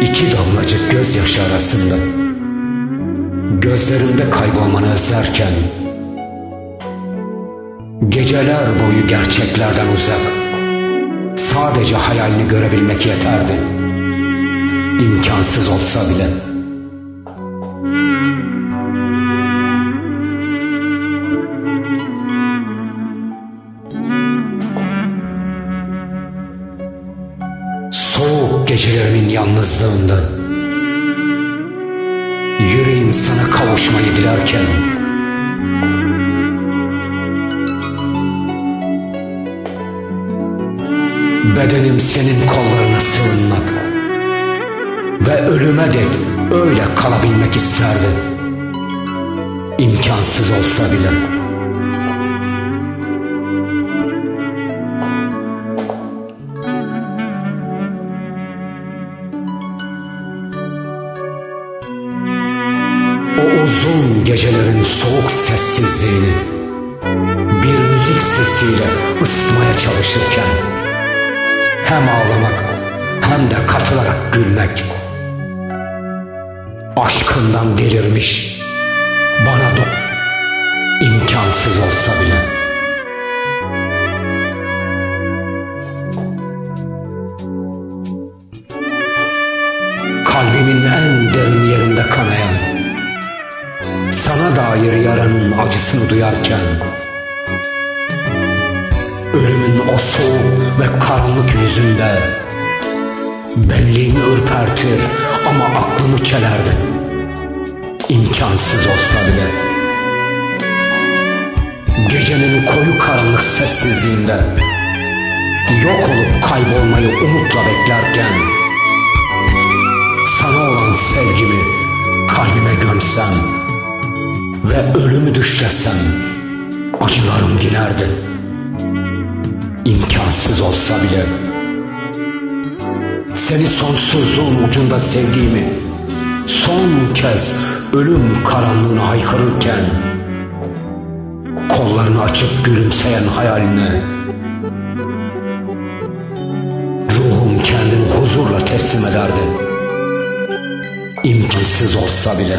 İki damlacık gözyaşı arasında. Gözlerimde kaybolmanı özlerken. Geceler boyu gerçeklerden uzak. Sadece hayalini görebilmek yeterdi. İmkansız olsa bile Gecelerimin yalnızlığında. Yüreğim sana kavuşmayı dilerken. Bedenim senin kollarına sığınmak. Ve ölüme dek öyle kalabilmek isterdi İmkansız olsa bile uzun gecelerin soğuk sessizliğini bir müzik sesiyle ısıtmaya çalışırken hem ağlamak hem de katılarak gülmek aşkından delirmiş bana da imkansız olsa bile. Kalbimin en derin acısını duyarken Ölümün o soğuk ve karanlık yüzünde Benliğimi ürpertir ama aklımı çelerdi İmkansız olsa bile. Gecenin koyu karanlık sessizliğinde Yok olup kaybolmayı umutla beklerken Sana olan sevgimi kalbime gömsem Ve ölümü düşlesem Acılarım dinerdi İmkansız olsa bile. Seni sonsuzluğun ucunda sevdiğimi Son kez ölüm karanlığına haykırırken Kollarını açıp gülümseyen hayaline Ruhum kendini huzurla teslim ederdi. İmkansız olsa bile